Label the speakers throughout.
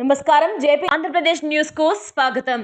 Speaker 1: నమస్కారం. జేపీ ఆంధ్రప్రదేశ్ న్యూస్కు స్వాగతం.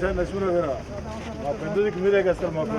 Speaker 2: సార్ నరసింహరావు గారు? మా పెద్దదికి మీరే కదా సార్ మాకు.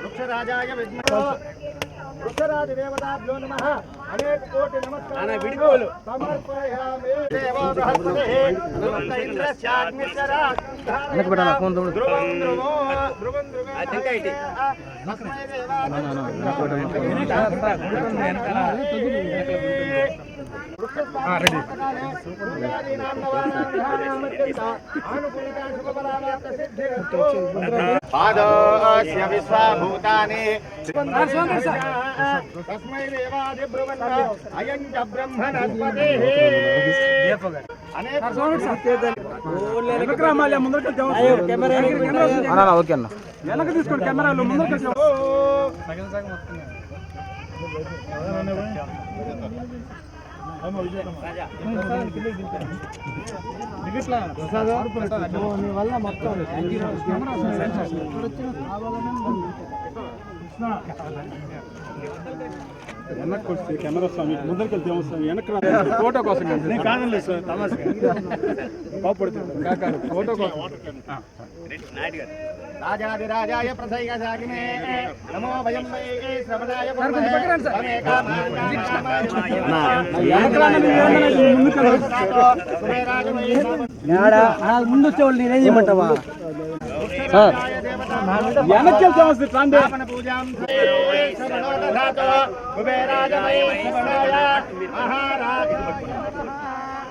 Speaker 2: వృక్షరాజాయ విద్మహో వృక్షరాజ దేవతాభ్యో నమః అనేక కోటి నమస్కారాలు సమర్పయామి దేవో బృహస్పతిః నమస్త ఇంద్రస్యాగ్నిశ్చరా ధ్రువం ధ్రువో ధ్రువం ధ్రువం తస్మై పాదోస్య విశ్వభూతాని. తస్మై దేవాదిబ్రువన్న అయం చ బ్రహ్మణస్పతిః. అనేక
Speaker 3: ఓకే అన్న.
Speaker 2: వెనక తీసుకోండి కెమెరాలో ముందరికి వల్ల మొత్తం వెనక్కి వస్తే కెమెరా స్వామి ముందరికి వెళ్తే స్వామి వెనక్కి ఫోటో కోసం నేను కాదండి సార్ తమాష కోపడుతుంది కాదు ఫోటో కోసం రాజాదిరాజాయ ప్రసైక సాగినే నమో భయం వై శ్రవణాయ
Speaker 3: ముందు వచ్చేవాళ్ళు నేనేం చేయమంటావా సార్
Speaker 2: వెనక్కి వెళ్తే మహారాజ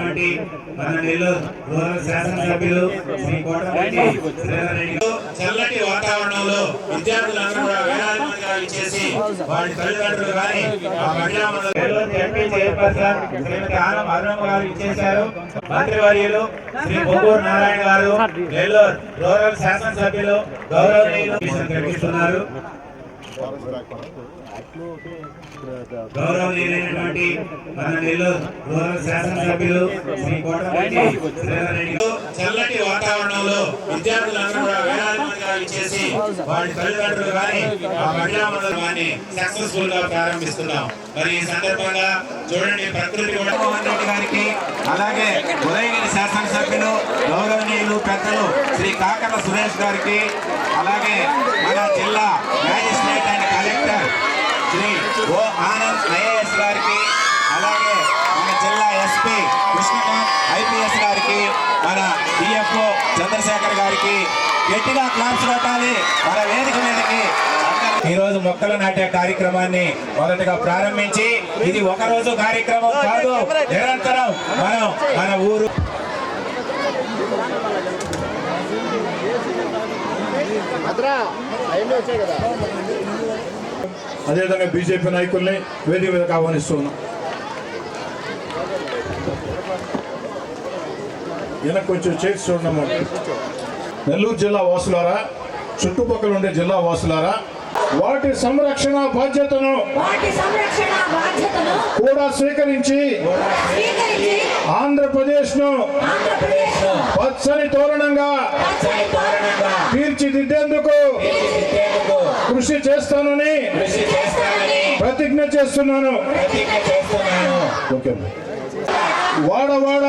Speaker 4: ఉన్నటువంటి మన నెల్లూరు రూరల్ శాసనసభ్యులు శ్రీ కోటరెడ్డి చల్లటి వాతావరణంలో విద్యార్థులందరూ కూడా వేలాది మందిగా ఇచ్చేసి వారి తల్లిదండ్రులు కానీ ఆ ఎంపీ చైర్పర్సన్ శ్రీమతి ఆనం అరుణమ్మ గారు ఇచ్చేశారు. మంత్రివర్యులు శ్రీ బొబ్బూరు నారాయణ గారు నెల్లూరు రూరల్ శాసనసభ్యులు గౌరవనీయులు కల్పిస్తున్నారు గౌరవనీయులైనటువంటి మన నెల్లూరు రూరల్ శాసనసభ్యులు శ్రీ కోటరెడ్డి శ్రీధర్రెడ్డి చల్లటి వాతావరణంలో విద్యార్థులందరూ కూడా వేలాది మందిగా ఇచ్చేసి వారి తల్లిదండ్రులు కానీ ఆ మహిళా కానీ సక్సెస్ఫుల్గా ప్రారంభిస్తున్నాం. మరి ఈ సందర్భంగా చూడండి ప్రకృతి జగన్మోహన్ రెడ్డి గారికి అలాగే ఉదయగిరి శాసనసభ్యులు గౌరవనీయులు పెద్దలు శ్రీ కాకర సురేష్ గారికి అలాగే మన జిల్లా మ్యాజిస్ట్రేట్ ఓ ఆనంద్ ఐఏఎస్ గారికి అలాగే మన జిల్లా ఎస్పీ కృష్ణకాంత్ ఐపీఎస్ గారికి మన డిఎఫ్ఓ చంద్రశేఖర్ గారికి గట్టిగా క్లాప్స్ కొట్టాలి. మన వేదిక మీదకి ఈరోజు మొక్కలు నాటే కార్యక్రమాన్ని మొదటగా ప్రారంభించి ఇది ఒక రోజు కార్యక్రమం కాదు నిరంతరం మనం మన ఊరు
Speaker 5: అదేవిధంగా బీజేపీ నాయకుల్ని వేదిక మీదకి ఆహ్వానిస్తున్నాం. వెనక్కి కొంచెం చేసి చూడము నెల్లూరు జిల్లా వాసులారా చుట్టుపక్కల ఉండే జిల్లా వాసులారా వాటి సంరక్షణ బాధ్యతను కూడా స్వీకరించి
Speaker 6: ఆంధ్రప్రదేశ్ను
Speaker 5: పచ్చని తోరణంగా చేస్తున్నాను. వాడ వాడ.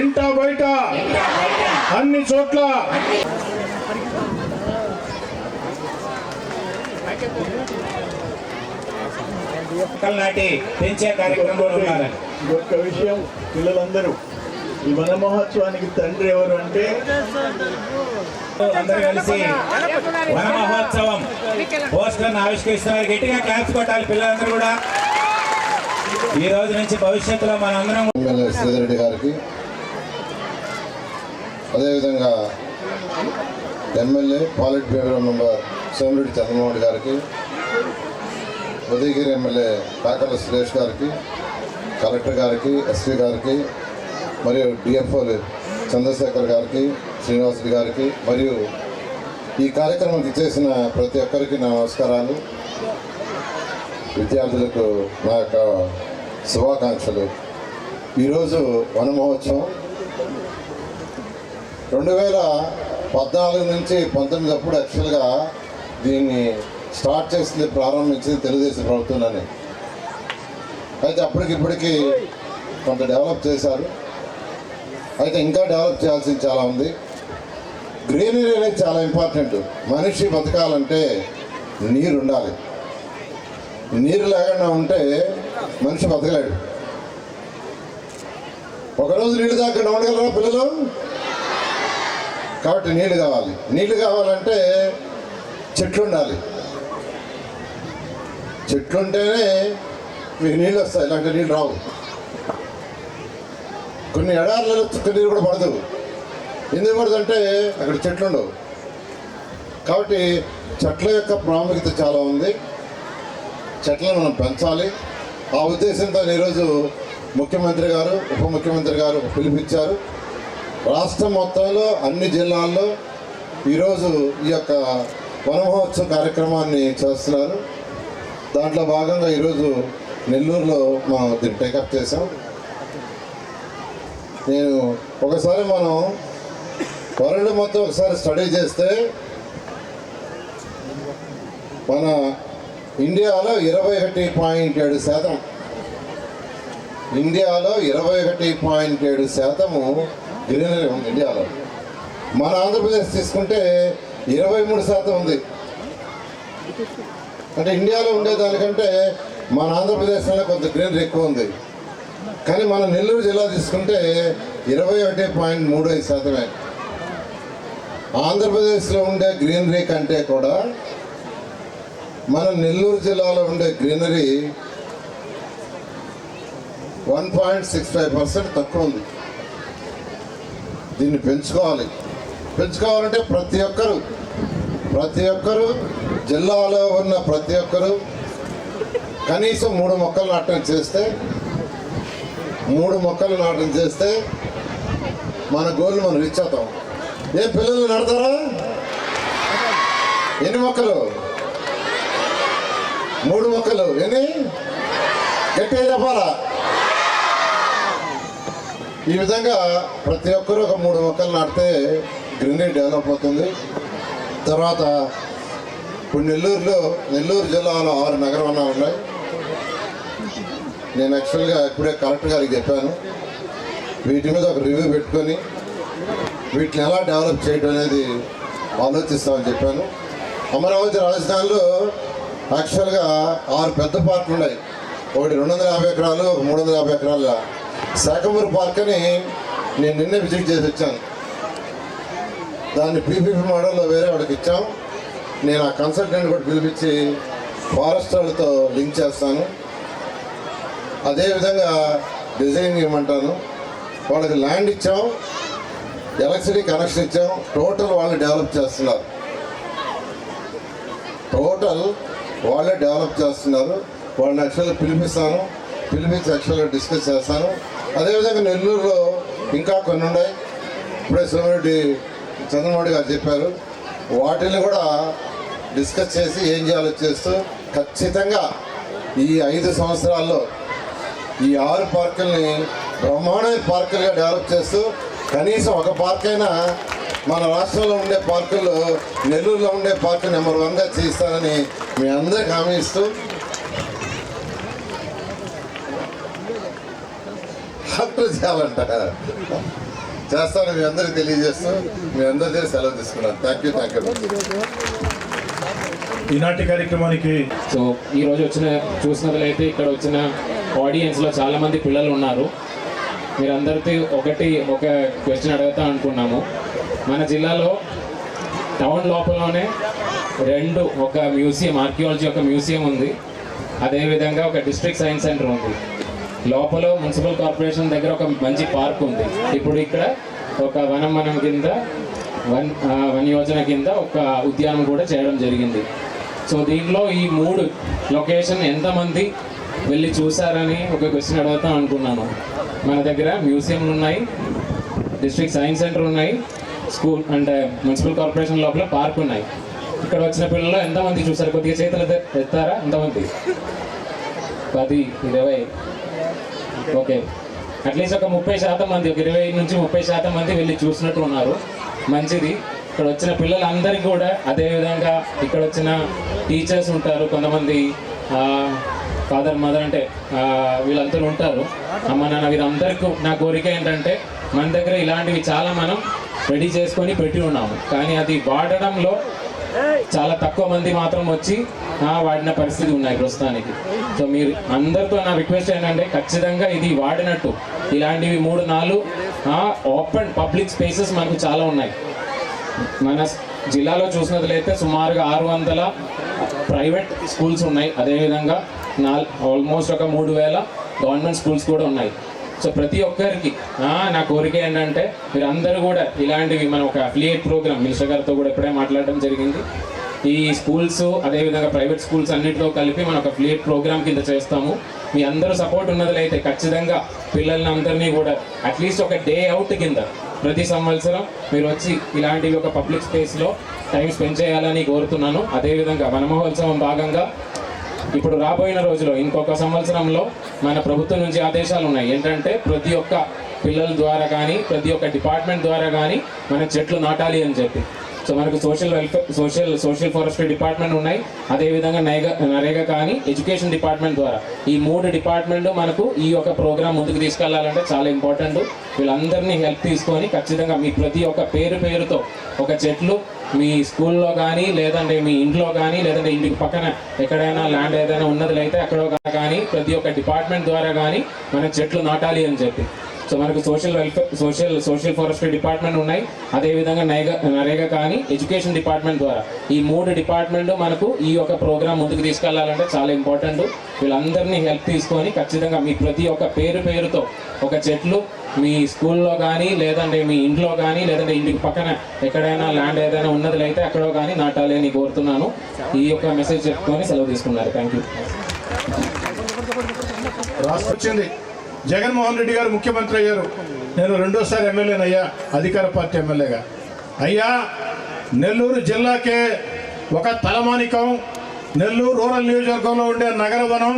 Speaker 5: ఇంట బయట. అన్ని చోట్ల.
Speaker 4: నాటి పెంచే కార్యక్రమంలో ఉన్నారు.
Speaker 7: ఒక్క విషయం పిల్లలందరూ. ఈ వన మహోత్సవానికి తండ్రి ఎవరు అంటే?
Speaker 4: అందరూ కలిసి వన మహోత్సవం పోస్టర్ను ఆవిష్కరిస్తున్నారు. గట్టిగా క్లాప్స్ కొట్టాలి పిల్లలందరూ కూడా. ఈ రోజు నుంచి భవిష్యత్తులో మనందరం
Speaker 8: ఎమ్మెల్యే శ్రీధరెడ్డి గారికి. అదేవిధంగా MLA politburo member Somireddy Chandramohan Reddy గారికి ఉదయగిరి ఎమ్మెల్యే కాకర్ల సురేష్ గారికి కలెక్టర్ గారికి ఎస్పీ గారికి మరియు డిఎఫ్ఓలు చంద్రశేఖర్ గారికి శ్రీనివాసుడి గారికి మరియు ఈ కార్యక్రమానికి చేసిన ప్రతి ఒక్కరికి నా నమస్కారాలు. విద్యార్థులకు నా యొక్క శుభాకాంక్షలు. ఈరోజు వన మహోత్సవం రెండు వేల పద్నాలుగు నుంచి పంతొమ్మిది అప్పుడు యాక్చువల్గా దీన్ని స్టార్ట్ చేసింది ప్రారంభించింది తెలుగుదేశం ప్రభుత్వంలోనే. అయితే అప్పటికిప్పటికీ కొంత డెవలప్ చేశారు. అయితే ఇంకా డెవలప్ చేయాల్సింది చాలా ఉంది. గ్రీనరీ అనేది చాలా ఇంపార్టెంట్ మనిషి బతకాలంటే నీరు ఉండాలి. నీరు లేకుండా ఉంటే మనిషి బతకలేడు. ఒకరోజు నీళ్ళు దాకా ఉండగలరా పిల్లలు? కాబట్టి నీళ్ళు కావాలి. నీళ్ళు కావాలంటే చెట్లు ఉండాలి. చెట్లు ఉంటేనే మీకు నీళ్ళు వస్తాయి. ఇలాంటి నీళ్ళు రావు. కొన్ని ఎడార్లలో చుక్క నీరు కూడా పడదు. ఎందుకు పడదంటే అక్కడ చెట్లు ఉండవు. కాబట్టి చెట్ల యొక్క ప్రాముఖ్యత చాలా ఉంది. చెట్లను మనం పెంచాలి. ఆ ఉద్దేశంతో ఈరోజు ముఖ్యమంత్రి గారు ఉప ముఖ్యమంత్రి గారు పిలిపించారు రాష్ట్రం మొత్తంలో అన్ని జిల్లాల్లో ఈరోజు ఈ యొక్క వనమహోత్సవ కార్యక్రమాన్ని చేస్తున్నారు. దాంట్లో భాగంగా ఈరోజు నెల్లూరులో మనం దీన్ని టేకప్ చేసాం నేను ఒకసారి మనం వరల్డ్ మొత్తం ఒకసారి స్టడీ చేస్తే మన ఇండియాలో ఇరవై ఒకటి పాయింట్ ఏడు శాతం. ఇండియాలో ఇరవై ఒకటి పాయింట్ ఏడు శాతము గ్రీనరీ ఉంది ఇండియాలో. మన ఆంధ్రప్రదేశ్ తీసుకుంటే ఇరవై మూడు శాతం ఉంది. అంటే ఇండియాలో ఉండేదానికంటే మన ఆంధ్రప్రదేశ్లో కొంత గ్రీనరీ ఎక్కువ ఉంది. కానీ మన నెల్లూరు జిల్లా తీసుకుంటే ఇరవై ఒకటి పాయింట్ మూడు ఐదు శాతమే. ఆంధ్రప్రదేశ్లో ఉండే గ్రీనరీ కంటే కూడా మన నెల్లూరు జిల్లాలో ఉండే greenery one point six five percent తక్కువ ఉంది. దీన్ని పెంచుకోవాలి. పెంచుకోవాలంటే ప్రతి ఒక్కరు ప్రతి ఒక్కరు జిల్లాలో ఉన్న ప్రతి ఒక్కరు కనీసం మూడు మొక్కలు నాటం చేస్తే మూడు మొక్కలు నాటడం చేస్తే మన గోల్ని మనం రీచ్ అవుతాం. ఏ పిల్లలు నడతారా? ఎన్ని మొక్కలు? మూడు మొక్కలు. ఎన్ని? గట్టిగా చెప్పాలా? ఈ విధంగా ప్రతి ఒక్కరు ఒక మూడు మొక్కలు నాటితే గ్రీనరీ డెవలప్ అవుతుంది. తర్వాత ఇప్పుడు నెల్లూరులో నెల్లూరు జిల్లాలో ఆరు నగరాలు ఉన్నాయి. నేను యాక్చువల్గా ఇప్పుడే కలెక్టర్ గారికి చెప్పాను. వీటి మీద ఒక రివ్యూ పెట్టుకొని వీటిని ఎలా డెవలప్ చేయడం అనేది ఆలోచిస్తామని చెప్పాను. అమరావతి రాజధానిలో యాక్చువల్గా ఆరు పెద్ద పార్కులు ఉన్నాయి. ఒకటి రెండు వందల యాభై ఎకరాలు ఒక మూడు వందల యాభై ఎకరాల శాఖమూరు పార్క్ అని నేను నిన్నే విజిట్ చేసి వచ్చాను. దాన్ని పీపీపీ మోడల్లో వేరే వాడికి ఇచ్చాం. నేను ఆ కన్సల్టెంట్ కూడా పిలిపించి ఫారెస్టర్లతో లింక్ చేస్తాను. అదేవిధంగా డిజైన్ ఇవ్వమంటాను వాళ్ళకి ల్యాండ్ ఇచ్చాం ఎలక్ట్రిసిటీ కనెక్షన్ ఇచ్చాం టోటల్ వాళ్ళు డెవలప్ చేస్తున్నారు. టోటల్ వాళ్ళే డెవలప్ చేస్తున్నారు. వాళ్ళని యాక్చువల్గా పిలిపిస్తాను పిలిపించి యాక్చువల్గా డిస్కస్ చేస్తాను. అదేవిధంగా నెల్లూరులో ఇంకా కొన్ని ఉన్నాయి. ఇప్పుడే సోమిరెడ్డి చంద్రమౌళి గారు చెప్పారు. వాటిని కూడా డిస్కస్ చేసి ఏం చేయాలో చేస్తూ ఖచ్చితంగా ఈ ఐదు సంవత్సరాల్లో ఈ ఆరు పార్కుల్ని బ్రహ్మాండమైన పార్కులుగా డెవలప్ చేస్తూ కనీసం ఒక పార్క్ అయినా మన రాష్ట్రంలో ఉండే పార్కుల్లో నెల్లూరులో ఉండే పార్కు నెంబర్ వన్గా చేయిస్తానని మీ అందరికి హామీ ఇస్తూ డాక్టర్ చేయాలంట చేస్తాను మీ అందరికి తెలియజేస్తూ మీ అందరి సెలవు తీసుకున్నాను. థ్యాంక్ యూ థ్యాంక్ యూ
Speaker 5: ఈనాటి కార్యక్రమానికి
Speaker 9: సో ఈ రోజు వచ్చిన చూసినట్లయితే ఇక్కడ వచ్చిన ఆడియన్స్లో చాలామంది పిల్లలు ఉన్నారు. మీరందరితో ఒకటి ఒక క్వశ్చన్ అడుగుతా అనుకున్నాము. మన జిల్లాలో టౌన్ లోపలనే రెండు ఒక మ్యూజియం ఆర్కియాలజీ ఒక మ్యూజియం ఉంది. అదేవిధంగా ఒక డిస్ట్రిక్ట్ సైన్స్ సెంటర్ ఉంది. లోపల మున్సిపల్ కార్పొరేషన్ దగ్గర ఒక మంచి పార్క్ ఉంది. ఇప్పుడు ఇక్కడ ఒక వనం వనం కింద వన్ వన్ యోజన కింద ఒక ఉద్యానం కూడా చేయడం జరిగింది. సో దీంట్లో ఈ మూడు లొకేషన్ ఎంతమంది వెళ్ళి చూసారని ఒక క్వశ్చన్ అడుగుతాం అనుకున్నాను. మన దగ్గర మ్యూజియంలు ఉన్నాయి డిస్ట్రిక్ట్ సైన్స్ సెంటర్ ఉన్నాయి స్కూల్ అంటే మున్సిపల్ కార్పొరేషన్ లోపల పార్క్ ఉన్నాయి. ఇక్కడ వచ్చిన పిల్లలు ఎంతమంది చూసారు కొద్దిగా చేతులు ఎత్తారా? ఎంతమంది? పది ఇరవై. ఓకే. అట్లీస్ట్ ఒక ముప్పై శాతం మంది ఒక ఇరవై నుంచి ముప్పై శాతం మంది వెళ్ళి చూసినట్టు ఉన్నారు. మంచిది. ఇక్కడ వచ్చిన పిల్లలందరికీ కూడా అదేవిధంగా ఇక్కడ వచ్చిన టీచర్స్ ఉంటారు. కొంతమంది ఫాదర్ మదర్ అంటే వీళ్ళందరూ ఉంటారు. అమ్మ నాన్న వీరందరికీ నా కోరిక ఏంటంటే మన దగ్గర ఇలాంటివి చాలా మనం రెడీ చేసుకొని పెట్టి ఉన్నాము. కానీ అది వాడడంలో చాలా తక్కువ మంది మాత్రం వచ్చి వాడిన పరిస్థితి ఉన్నాయి ప్రస్తుతానికి. సో మీరు అందరితో నా రిక్వెస్ట్ ఏంటంటే ఖచ్చితంగా ఇది వాడినట్టు. ఇలాంటివి మూడు నాలుగు ఓపెన్ పబ్లిక్ స్పేసెస్ మనకు చాలా ఉన్నాయి. మన జిల్లాలో చూసినట్లయితే సుమారుగా ఆరు వందల ప్రైవేట్ స్కూల్స్ ఉన్నాయి. అదేవిధంగా ఆల్మోస్ట్ ఒక మూడు వేల గవర్నమెంట్ స్కూల్స్ కూడా ఉన్నాయి. సో ప్రతి ఒక్కరికి నా కోరిక ఏంటంటే మీరు అందరూ కూడా ఇలాంటివి మనం ఒక అఫిలియేట్ ప్రోగ్రామ్ మినిస్టర్ గారితో కూడా ఇప్పుడే మాట్లాడడం జరిగింది. ఈ స్కూల్స్ అదేవిధంగా ప్రైవేట్ స్కూల్స్ అన్నింటిలో కలిపి మనం ఒక అఫిలియేట్ ప్రోగ్రామ్ కింద చేస్తాము. మీ అందరూ సపోర్ట్ ఉన్నట్లయితే ఖచ్చితంగా పిల్లల్ని అందరినీ కూడా అట్లీస్ట్ ఒక డే అవుట్ కింద ప్రతి సంవత్సరం మీరు వచ్చి ఇలాంటివి ఒక పబ్లిక్ స్పేస్లో టైం స్పెండ్ చేయాలని కోరుతున్నాను. అదేవిధంగా వనమహోత్సవం భాగంగా ఇప్పుడు రాబోయిన రోజులో ఇంకొక సంవత్సరంలో మన ప్రభుత్వం నుంచి ఆదేశాలు ఉన్నాయి. ఏంటంటే ప్రతి ఒక్క పిల్లల ద్వారా కానీ ప్రతి ఒక్క డిపార్ట్మెంట్ ద్వారా కానీ మన చెట్లు నాటాలి అని చెప్పి. సో మనకు social welfare social social forestry department ఉన్నాయి. అదేవిధంగా నైగా నరేగా కానీ ఎడ్యుకేషన్ డిపార్ట్మెంట్ ద్వారా. ఈ మూడు డిపార్ట్మెంట్ మనకు ఈ యొక్క ప్రోగ్రామ్ ముందుకు తీసుకెళ్ళాలంటే చాలా ఇంపార్టెంట్. వీళ్ళందరినీ హెల్ప్ తీసుకొని ఖచ్చితంగా మీ ప్రతి ఒక్క పేరు పేరుతో ఒక చెట్లు మీ స్కూల్లో కానీ లేదంటే మీ ఇంట్లో కానీ లేదంటే ఇంటికి పక్కన ఎక్కడైనా ల్యాండ్ ఏదైనా ఉన్నది అయితే అక్కడ కానీ ప్రతి ఒక్క డిపార్ట్మెంట్ ద్వారా కానీ మనం చెట్లు నాటాలి అని చెప్పి. సో మనకు social welfare social social forestry department ఉన్నాయి. అదేవిధంగా నైగా నరేగా కానీ ఎడ్యుకేషన్ డిపార్ట్మెంట్ ద్వారా. ఈ మూడు డిపార్ట్మెంట్ మనకు ఈ యొక్క ప్రోగ్రామ్ ముందుకు తీసుకెళ్ళాలంటే చాలా ఇంపార్టెంట్ వీళ్ళందరినీ హెల్ప్ తీసుకొని ఖచ్చితంగా మీ ప్రతి ఒక్క పేరు పేరుతో ఒక చెట్లు మీ స్కూల్లో కానీ లేదంటే మీ ఇంట్లో కానీ లేదంటే ఇంటికి పక్కన ఎక్కడైనా ల్యాండ్ ఏదైనా ఉన్నది అయితే ఎక్కడో కానీ నాటాలి అని కోరుతున్నాను. ఈ యొక్క మెసేజ్ చెప్పుకొని సెలవు తీసుకున్నారు. థ్యాంక్ యూ
Speaker 5: వచ్చింది జగన్మోహన్ రెడ్డి గారు ముఖ్యమంత్రి అయ్యారు. నేను రెండోసారి ఎమ్మెల్యేనయ్యా అధికార పార్టీ ఎమ్మెల్యేగా. అయ్యా నెల్లూరు జిల్లాకే ఒక తలమానికం. నెల్లూరు రూరల్ నియోజకవర్గంలో ఉండే నగర వనం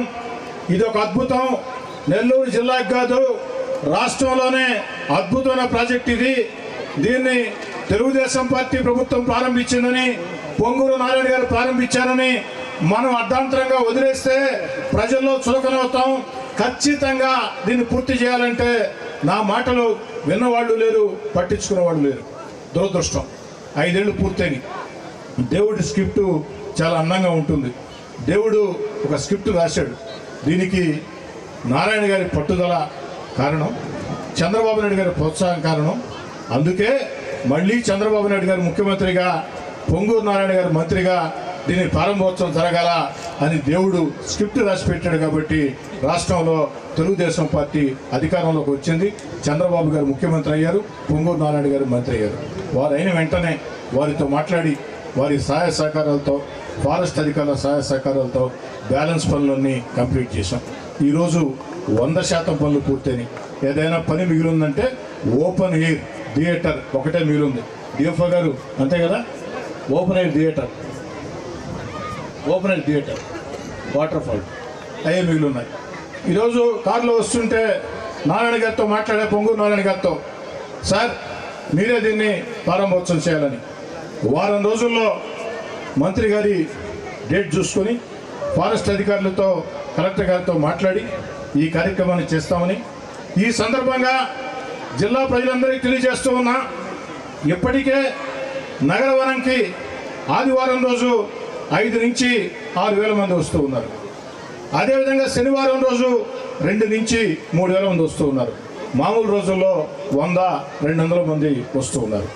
Speaker 5: ఇది ఒక అద్భుతం. నెల్లూరు జిల్లాకి కాదు రాష్ట్రంలోనే అద్భుతమైన ప్రాజెక్ట్ ఇది. దీన్ని తెలుగుదేశం పార్టీ ప్రభుత్వం ప్రారంభించిందని పొంగూరు నారాయణ గారు ప్రారంభించారని మనం అర్ధాంతరంగా వదిలేస్తే ప్రజల్లో చులకనవుతాం. ఖచ్చితంగా దీన్ని పూర్తి చేయాలంటే నా మాటలు విన్నవాళ్ళు లేరు పట్టించుకున్నవాళ్ళు లేరు. దురదృష్టం. ఐదేళ్ళు పూర్తయినాయి. దేవుడి స్క్రిప్ట్ చాలా అందంగా ఉంటుంది. దేవుడు ఒక స్క్రిప్ట్ రాశాడు. దీనికి నారాయణ గారి పట్టుదల కారణం చంద్రబాబు నాయుడు గారి ప్రోత్సాహం కారణం. అందుకే మళ్ళీ చంద్రబాబు నాయుడు గారు ముఖ్యమంత్రిగా పొంగూరు నారాయణ గారు మంత్రిగా దీని ప్రారంభోత్సవం జరగాల అని దేవుడు స్క్రిప్ట్ రాసి పెట్టాడు కాబట్టి రాష్ట్రంలో తెలుగుదేశం పార్టీ అధికారంలోకి వచ్చింది. చంద్రబాబు గారు ముఖ్యమంత్రి అయ్యారు పొంగూరు నారాయణ గారు మంత్రి అయ్యారు. వారు అయిన వెంటనే వారితో మాట్లాడి వారి సహాయ సహకారాలతో ఫారెస్ట్ అధికారుల సహాయ సహకారాలతో బ్యాలెన్స్ పనులన్నీ కంప్లీట్ చేశాం. ఈరోజు వంద శాతం పనులు పూర్తయినాయి. ఏదైనా పని మిగిలిందంటే ఓపెన్ ఎయిర్ థియేటర్ ఒకటే మిగిలింది. డిఎఫ్ఓ గారు అంతే కదా? Open air theatre. Open air theatre. Waterfall. అయ్యే మిగిలిన్నాయి. ఈరోజు కారులో వస్తుంటే నారాయణ గారితో మాట్లాడే పొంగు నారాయణ గారితో సార్ మీరే దీన్ని ప్రారంభోత్సవం చేయాలని. వారం రోజుల్లో మంత్రి గారి డేట్ చూసుకొని ఫారెస్ట్ అధికారులతో కలెక్టర్ గారితో మాట్లాడి ఈ కార్యక్రమాన్ని చేస్తామని ఈ సందర్భంగా జిల్లా ప్రజలందరికీ తెలియజేస్తూ ఉన్నా ఇప్పటికే నగరవనంకి ఆదివారం రోజు ఐదు నుంచి ఆరు వేల మంది వస్తూ ఉన్నారు. అదేవిధంగా శనివారం రోజు రెండు నుంచి మూడు వేల మంది వస్తూ ఉన్నారు. మామూలు రోజుల్లో వంద రెండు వందల మంది వస్తూ ఉన్నారు.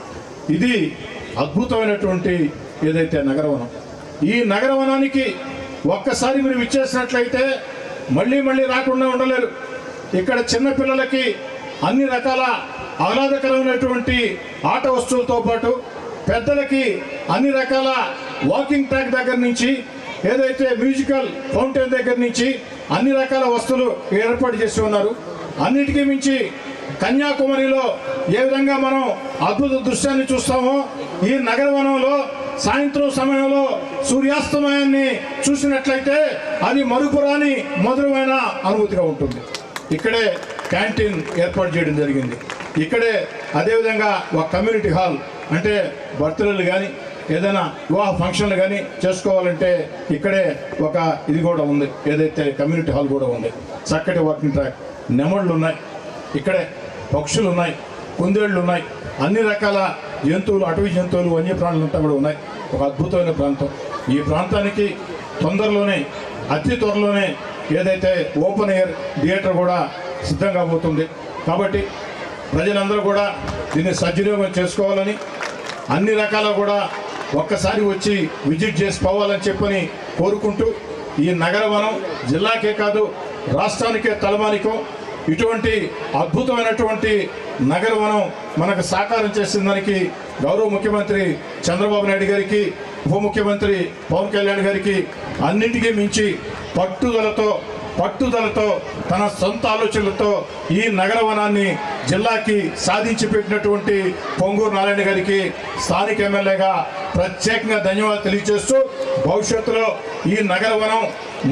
Speaker 5: ఇది అద్భుతమైనటువంటి ఏదైతే నగరవనం ఈ నగరవనానికి ఒక్కసారి మీరు విచ్చేసినట్లయితే మళ్ళీ మళ్ళీ రాకుండా ఉండలేరు. ఇక్కడ చిన్నపిల్లలకి అన్ని రకాల ఆహ్లాదకరమైనటువంటి ఆట వస్తువులతో పాటు పెద్దలకి అన్ని రకాల వాకింగ్ ట్రాక్ దగ్గర నుంచి ఏదైతే మ్యూజికల్ ఫౌంటైన్ దగ్గర నుంచి అన్ని రకాల వస్తువులు ఏర్పాటు చేసి ఉన్నారు. అన్నిటికీ మించి కన్యాకుమారిలో ఏ విధంగా మనం అద్భుత దృశ్యాన్ని చూస్తామో ఈ నగరవనంలో సాయంత్రం సమయంలో సూర్యాస్తమయాన్ని చూసినట్లయితే అది మరుపురాని మధురమైన అనుభూతిగా ఉంటుంది. ఇక్కడే క్యాంటీన్ ఏర్పాటు చేయడం జరిగింది. ఇక్కడే అదేవిధంగా ఒక కమ్యూనిటీ హాల్ అంటే బర్త్డేలు కానీ ఏదైనా వివాహ ఫంక్షన్లు కానీ చేసుకోవాలంటే ఇక్కడే ఒక ఇది కూడా ఉంది. ఏదైతే కమ్యూనిటీ హాల్ కూడా ఉంది. చక్కటి వాకింగ్ ట్రాక్. నెమళ్ళు ఉన్నాయి. ఇక్కడే పక్షులు ఉన్నాయి. కుందేళ్ళు ఉన్నాయి. అన్ని రకాల జంతువులు అటవీ జంతువులు వన్యప్రాణులు అంతా కూడా ఉన్నాయి. ఒక అద్భుతమైన ప్రాంతం. ఈ ప్రాంతానికి తొందరలోనే అతి త్వరలోనే ఏదైతే ఓపెన్ ఎయిర్ థియేటర్ కూడా సిద్ధంగా పోతుంది కాబట్టి ప్రజలందరూ కూడా దీన్ని సద్వినియోగం చేసుకోవాలని అన్ని రకాల కూడా ఒక్కసారి వచ్చి విజిట్ చేసి పోవాలని చెప్పని కోరుకుంటూ ఈ నగరవనం జిల్లాకే కాదు రాష్ట్రానికే తలమానికం. ఇటువంటి అద్భుతమైనటువంటి నగరవనం మనకు సాకారం చేసిన దానికి గౌరవ ముఖ్యమంత్రి చంద్రబాబు నాయుడు గారికి ఉప ముఖ్యమంత్రి పవన్ కళ్యాణ్ గారికి అన్నింటికీ మించి పట్టుదలతో పట్టుదలతో తన సొంత ఆలోచనలతో ఈ నగరవనాన్ని జిల్లాకి సాధించి పెట్టినటువంటి పొంగూరు నారాయణ గారికి స్థానిక ఎమ్మెల్యేగా ప్రత్యేకంగా ధన్యవాదాలు తెలియజేస్తూ భవిష్యత్తులో ఈ నగరవనం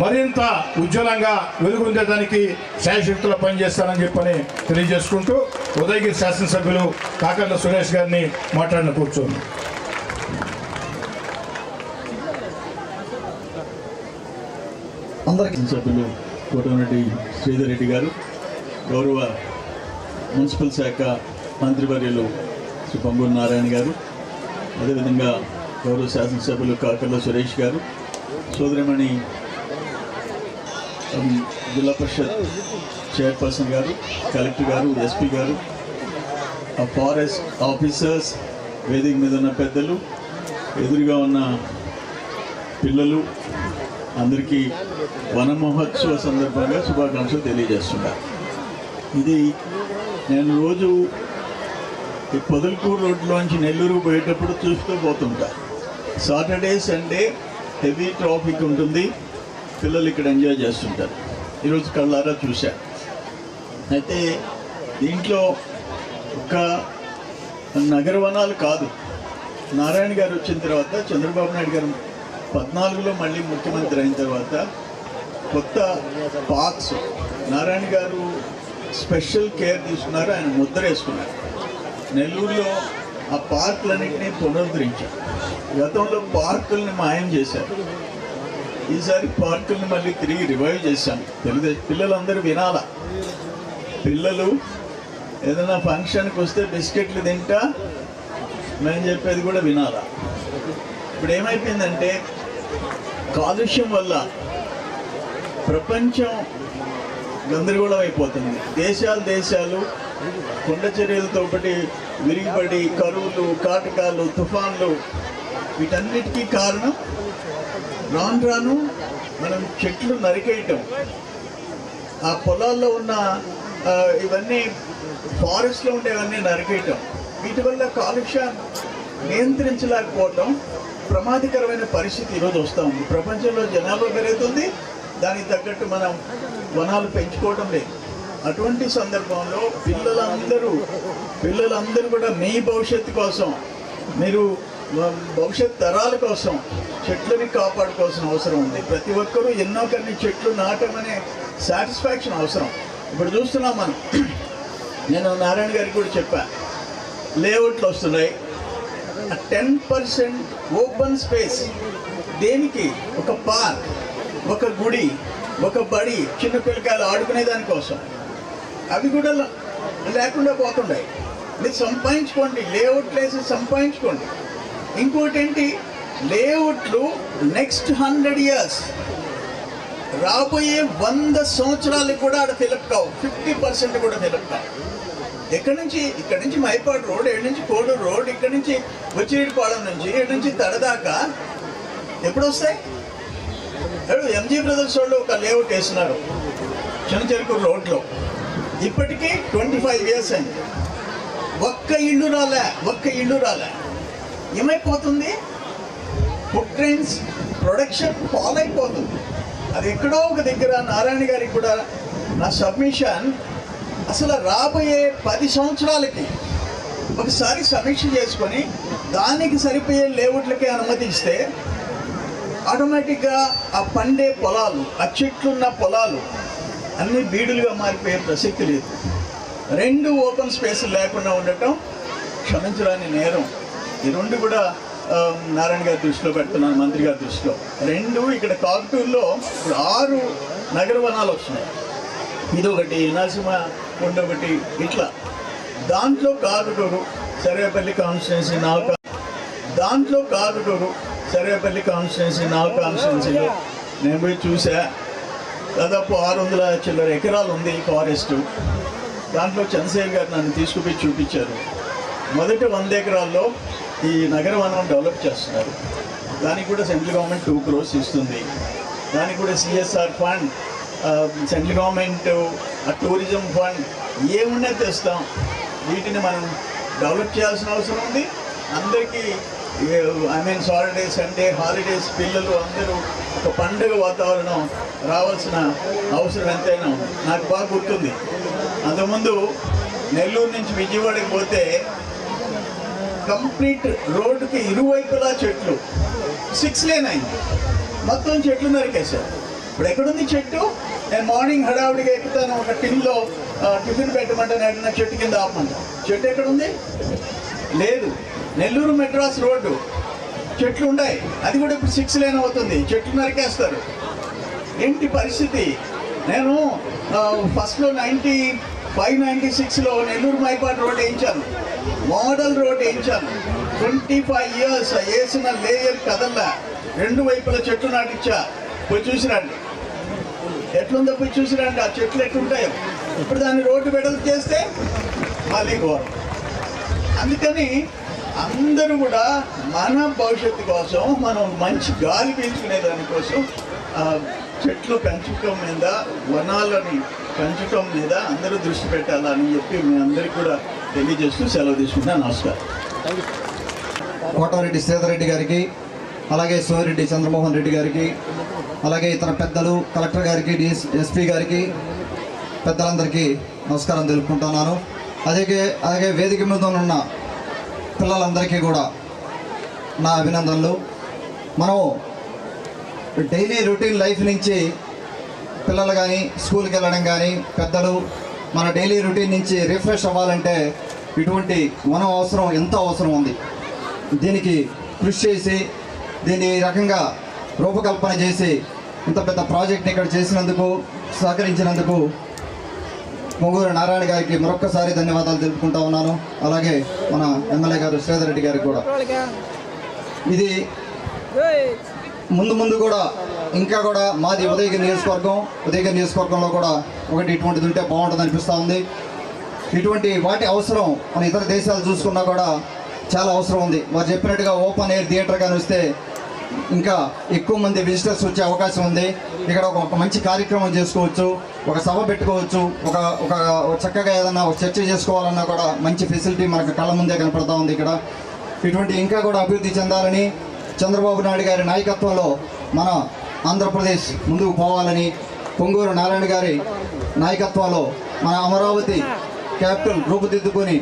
Speaker 5: మరింత ఉజ్వలంగా వెలుగొందేదానికి శాయశక్తులు పనిచేస్తానని చెప్పని తెలియజేసుకుంటూ ఉదయగిరి శాసనసభ్యులు కాకర్ల సురేష్ గారిని మాట్లాడిన కూర్చోండి.
Speaker 3: అందరికీ
Speaker 7: సభ్యులు కోటమిరెడ్డి శ్రీధర్ రెడ్డి గారు గౌరవ మున్సిపల్ శాఖ మంత్రివర్యులు శ్రీ పొంగూరు నారాయణ గారు అదేవిధంగా గౌరవ శాసనసభ్యులు కాకర్ల సురేష్ గారు సోదరిమణి Zilla Parishad chairperson garu collector garu SP garu ఆ ఫారెస్ట్ ఆఫీసర్స్ వేదిక మీద ఉన్న పెద్దలు ఎదురుగా ఉన్న పిల్లలు అందరికీ వన మహోత్సవ సందర్భంగా శుభాకాంక్షలు తెలియజేస్తున్నారు ఇది నేను రోజు ఈ పొదలకూరు రోడ్లోంచి నెల్లూరు పోయేటప్పుడు చూస్తూ పోతుంటా. సాటర్డే సండే హెవీ ట్రాఫిక్ ఉంటుంది. పిల్లలు ఇక్కడ ఎంజాయ్ చేస్తుంటారు. ఈరోజు కళ్ళారా చూశా. అయితే దీంట్లో ఒక నగర వనాలు కాదు. నారాయణ గారు వచ్చిన తర్వాత చంద్రబాబు నాయుడు గారు పద్నాలుగులో మళ్ళీ ముఖ్యమంత్రి అయిన తర్వాత కొత్త పార్క్స్ నారాయణ గారు స్పెషల్ కేర్ తీసుకున్నారు ఆయన ముద్ర వేసుకున్నారు. నెల్లూరులో ఆ పార్కులన్నింటినీ పునరుద్ధరించారు. గతంలో పార్కుల్ని మాయం చేశారు. ఈసారి పార్కుల్ని మళ్ళీ తిరిగి రివైవ్ చేశాం తెలుగుదేశం పిల్లలందరూ వినాలా? పిల్లలు ఏదైనా ఫంక్షన్కి వస్తే బిస్కెట్లు తింటా? మేము చెప్పేది కూడా వినాలా? ఇప్పుడు ఏమైపోయిందంటే కాలుష్యం వల్ల ప్రపంచం గందరగోళం అయిపోతుంది దేశాలు దేశాలు కొండ చర్యలతో ఒకటి విరిగిపడి కరువులు కాటకాలు తుఫాన్లు వీటన్నిటికీ కారణం రాను రాను మనం చెట్లు నరికేయటం. ఆ పొలాల్లో ఉన్న ఇవన్నీ ఫారెస్ట్లో ఉండేవన్నీ నరికేయటం. వీటి వల్ల కాలుష్యం నియంత్రించలేకపోవటం ప్రమాదకరమైన పరిస్థితి ఈరోజు వస్తూ ఉంది. ప్రపంచంలో జనాభా పెరుగుతుంది దానికి తగ్గట్టు మనం వనాలు పెంచుకోవడం లేదు. అటువంటి సందర్భంలో పిల్లలందరూ పిల్లలందరూ కూడా మీ భవిష్యత్తు కోసం మీరు భవిష్యత్ తరాల కోసం చెట్లని కాపాడుకోవాల్సిన అవసరం ఉంది. ప్రతి ఒక్కరూ ఎన్నో కొన్ని చెట్లు నాటమనే సాటిస్ఫాక్షన్ అవసరం. ఇప్పుడు చూస్తున్నాం మనం. నేను నారాయణ గారికి కూడా చెప్పా. లేఅవుట్లు వస్తున్నాయి. Ten percent open space. దేనికి? ఒక పార్క్. ఒక గుడి ఒక బడి చిన్న పిల్లకాయలు ఆడుకునే దానికోసం అవి కూడా లేకుండా పోతున్నాయి మీరు సంపాదించుకోండి లేఅవుట్ ప్లేస్ సంపాదించుకోండి. ఇంకోటి ఏంటి లేఅవుట్లు నెక్స్ట్ హండ్రెడ్ ఇయర్స్. రాబోయే వంద సంవత్సరాలకు కూడా ఆడ ఫిలప్ కావు. ఫిఫ్టీ పర్సెంట్ కూడా ఫిలప్ కావు. ఎక్కడి నుంచి ఇక్కడ నుంచి మైపాడు రోడ్ ఎక్కడి నుంచి కోడూరు రోడ్ ఇక్కడ నుంచి వచ్చిరేడుపాళెం నుంచి ఇక్కడి నుంచి తడదాకా ఎప్పుడు వస్తాయి ఎంజీ బ్రదర్స్ వాళ్ళు ఒక లేఅవుట్ వేసినారు. చిన్న చెరుకు రోడ్లో. ఇప్పటికీ ట్వంటీ ఫైవ్ ఇయర్స్ అయింది. ఒక్క ఇల్లు రాలే ఒక్క ఇల్లు రాలే. ఏమైపోతుంది? ఫుడ్ ట్రైన్స్ ప్రొడక్షన్ ఫాల్ అయిపోతుంది. అది ఎక్కడో ఒక దగ్గర నారాయణ గారికి కూడా నా సబ్మిషన్ అసలు రాబోయే పది సంవత్సరాలకి ఒకసారి సమీక్ష చేసుకొని దానికి సరిపోయే లేఅవుట్లకే అనుమతి ఇస్తే ఆటోమేటిక్గా ఆ పండే పొలాలు ఆ చెట్లున్న పొలాలు అన్నీ బీడులుగా మారిపోయే ప్రసక్తి లేదు. రెండు ఓపెన్ స్పేస్ లేకుండా ఉండటం క్షమించరాని నేరం. ఈ రెండు కూడా నారాయణ గారి దృష్టిలో పెడుతున్నాను మంత్రి గారి దృష్టిలో. రెండు ఇక్కడ కాకుటూరులో ఇప్పుడు ఆరు నగర వనాలు వస్తున్నాయి. ఒకటి నరసింహ కొండ ఒకటి ఇట్లా. దాంట్లో కాకుటూరు సర్వేపల్లి కాన్స్టిట్యున్సీ నాలుగు దాంట్లో కాకుటూరు సర్వేపల్లి కాన్స్టిట్యున్సీ నాలుగు కాన్స్టిట్యున్సీలో నేను పోయి చూసా. దాదాపు ఆరు వందల చిల్లర ఎకరాలు ఉంది ఈ ఫారెస్ట్. దాంట్లో చంద్రశేఖర్ గారు నన్ను తీసుకుపోయి చూపించారు. మొదటి వంద ఎకరాల్లో ఈ నగర వనం డెవలప్ చేస్తున్నారు. దానికి కూడా సెంట్రల్ గవర్నమెంట్ టూ క్రోర్స్ ఇస్తుంది. దానికి కూడా CSR fund central government tourism fund ఏమున్నా తెస్తాం. వీటిని మనం డెవలప్ చేయాల్సిన అవసరం ఉంది. అందరికీ I mean Saturday Sunday holidays పిల్లలు అందరూ ఒక పండుగ వాతావరణం రావాల్సిన అవసరం ఎంతైనా నాకు బాగా గుర్తుంది. అంతకుముందు నెల్లూరు నుంచి విజయవాడకి పోతే కంప్లీట్ రోడ్డుకి ఇరువైపులా చెట్లు. సిక్స్ లేన్ అయింది. మొత్తం చెట్లు నరికేశారు. ఇప్పుడు ఎక్కడుంది చెట్టు? నేను మార్నింగ్ హడావుడిగా ఎక్కుతాను. ఒక టిన్లో టిఫిన్ పెట్టమంటే నేను చెట్టు కింద ఆపమంటా చెట్టు ఎక్కడుంది? లేదు. నెల్లూరు మెడ్రాస్ రోడ్డు. చెట్లు ఉన్నాయి అది కూడా ఇప్పుడు సిక్స్ లేన్ అవుతుంది. చెట్లు నరికేస్తారు. ఏంటి పరిస్థితి? నేను ఫస్ట్లో నైంటీ ఫైవ్ నైంటీ సిక్స్లో నెల్లూరు మైపాడు రోడ్ వేయించాను. మోడల్ రోడ్ వేయించాను. ట్వంటీ ఫైవ్ ఇయర్స్ వేసిన లేయర్ కదల్లా రెండు వైపుల చెట్లు నాటించా పోయి చూసిరండి ఎట్లుందో పోయి చూసిరండి ఆ చెట్లు ఎట్లుంటాయో. ఇప్పుడు దాన్ని రోడ్డు వెడలు చేస్తే మళ్ళీ ఘోరం. అందుకని అందరూ కూడా మన భవిష్యత్తు కోసం మనం మంచి గాలి పీల్చుకునే దానికోసం చెట్లు పెంచటం మీద వనాలని పెంచటం మీద అందరూ దృష్టి పెట్టాలని చెప్పి మీ అందరికీ కూడా తెలియజేస్తూ సెలవు తీసుకుంటా నమస్కారం.
Speaker 3: కోటారెడ్డి శ్రీధరెడ్డి గారికి అలాగే సోమిరెడ్డి చంద్రమోహన్ రెడ్డి గారికి అలాగే ఇతర పెద్దలు కలెక్టర్ గారికి డిఎస్ ఎస్పీ గారికి పెద్దలందరికీ నమస్కారం తెలుపుకుంటున్నాను. అలాగే అలాగే వేదిక మీద ఉన్న పిల్లలందరికీ కూడా నా అభినందనలు. మనం డైలీ రొటీన్ లైఫ్ నుంచి పిల్లలు కానీ స్కూల్కి వెళ్ళడం కానీ పెద్దలు మన డైలీ రొటీన్ నుంచి రిఫ్రెష్ అవ్వాలంటే ఇటువంటి మనం అవసరం ఎంత అవసరం ఉంది. దీనికి కృషి చేసి దీన్ని ఈ రకంగా రూపకల్పన చేసి ఇంత పెద్ద ప్రాజెక్ట్ని ఇక్కడ చేసినందుకు సహకరించినందుకు పొంగూరు నారాయణ గారికి మరొక్కసారి ధన్యవాదాలు తెలుపుకుంటా ఉన్నాను. అలాగే మన ఎమ్మెల్యే గారు శ్రీధర్ రెడ్డి గారికి కూడా. ఇది ముందు ముందు కూడా ఇంకా కూడా మాది ఉదయగిరి నియోజకవర్గం. ఉదయగిరి నియోజకవర్గంలో కూడా ఒకటి ఇటువంటిది ఉంటే బాగుంటుంది అనిపిస్తూ ఉంది. ఇటువంటి వాటి అవసరం మన ఇతర దేశాలు చూసుకున్నా కూడా చాలా అవసరం ఉంది. వారు చెప్పినట్టుగా ఓపెన్ ఎయిర్ థియేటర్ కానీ వస్తే ఇంకా ఎక్కువ మంది విజిటర్స్ వచ్చే అవకాశం ఉంది. ఇక్కడ ఒక మంచి కార్యక్రమం చేసుకోవచ్చు. ఒక సభ పెట్టుకోవచ్చు. ఒక ఒక ఒక చక్కగా ఏదన్నా ఒక చర్చ చేసుకోవాలన్నా కూడా మంచి ఫెసిలిటీ మనకు కళ్ళ ముందే కనపడతా ఉంది ఇక్కడ. ఇటువంటి ఇంకా కూడా అభివృద్ధి చెందాలని చంద్రబాబు నాయుడు గారి నాయకత్వంలో మన ఆంధ్రప్రదేశ్ ముందుకు పోవాలని పొంగూరు నారాయణ గారి నాయకత్వంలో మన అమరావతి క్యాపిటల్ రూపుదిద్దుకొని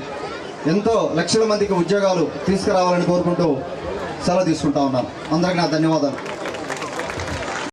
Speaker 3: ఎంతో లక్షల మందికి ఉద్యోగాలు తీసుకురావాలని కోరుకుంటూ సెలవు తీసుకుంటా ఉన్నాను. అందరికీ నా ధన్యవాదాలు.